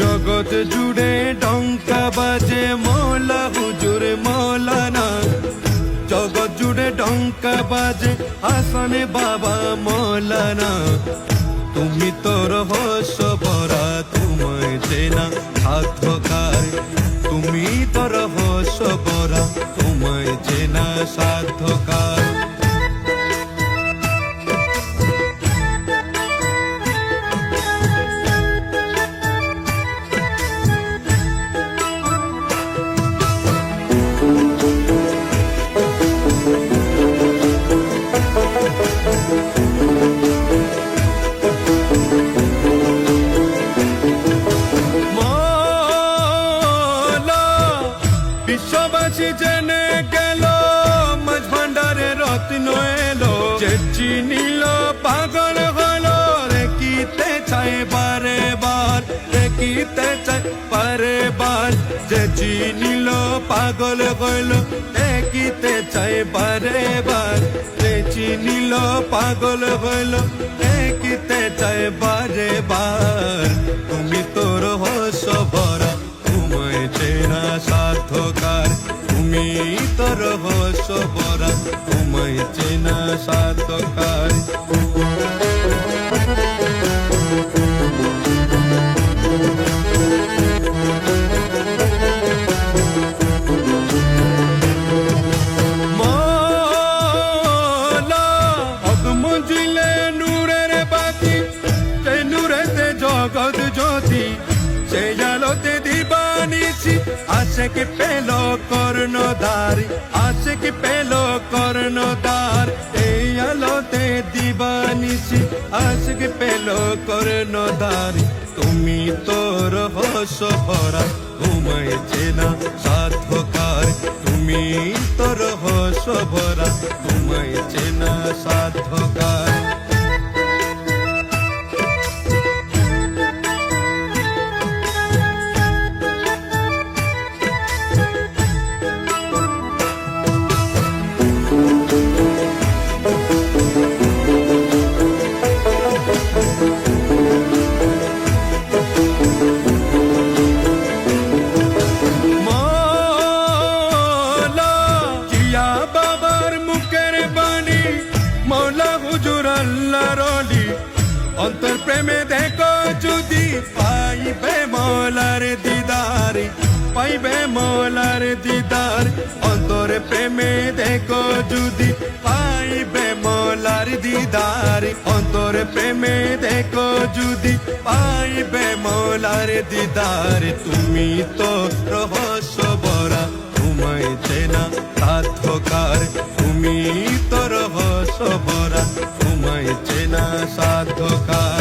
জগৎ জুড়ে ডঙ্কা বাজে মৌলা হুজুর মৌলানা জগৎ জুড়ে ডঙ্কা বাজে হাসানে বাবা মৌলানা তুমি তো রহস্য বরা তোমায় চেনা হাত তুমি তোর জেনে গেল মাঝ ভান্ডারে রত্ন এলো। যে চিনিল পাগল হলো রে কিতে চাই বারে বার রে কিতে চাই বারে বার। যে চিনিল পাগল হলো রে কিতে চাই বারে বার। যে চিনিল পাগল হলো রে কিতে চাই বারে বার। তুমি তোর হস বরা তোমায় চেনা সাত মৌলা আসে কি পেল কর্ণধার আছে কি পেল কর্ণদার এই আলোতে দিবানিছি আছে কি পেল কর্ণধার। তুমি তোর হস ভরা, ঘুমাইছে না সাধকার তুমি তোর হস ভরা। প্রেমে দেখো যদি পাইবে মৌলার দিদার, পাইবে মৌলার দিদার। অন্তর প্রেমে দেখো যদি পাইবে মৌলার দিদার, অন্তর প্রেমে দেখো যদি পাইবে মৌলার দিদার। তুমি তো রহস্য বরা তোমায় চেনা সাধকার তুমি তো রহস্য বরা তোমায় চেনা সাধকার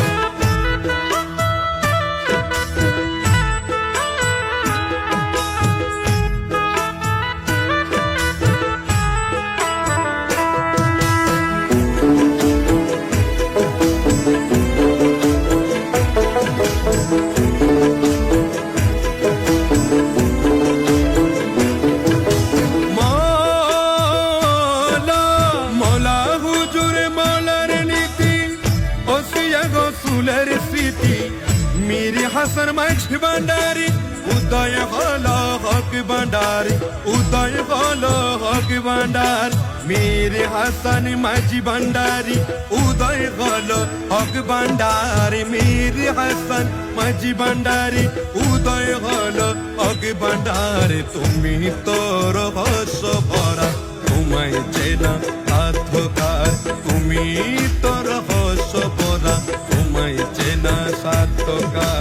মীর হাসান মাঝ ভান্ডারি উদয় হল হক ভান্ডারি উদয় হল হক ভান্ডার মীর হাসান মাঝি ভান্ডারি উদয় হল হক ভান্ডারি মীর হাসান মাঝি ভান্ডারি উদয় হল হক ভান্ডারি তুমি তোর হস ভরা তোমায় চেনা সাধকার তুমি তোর হস ভরা তোমায় চেনা সাধকার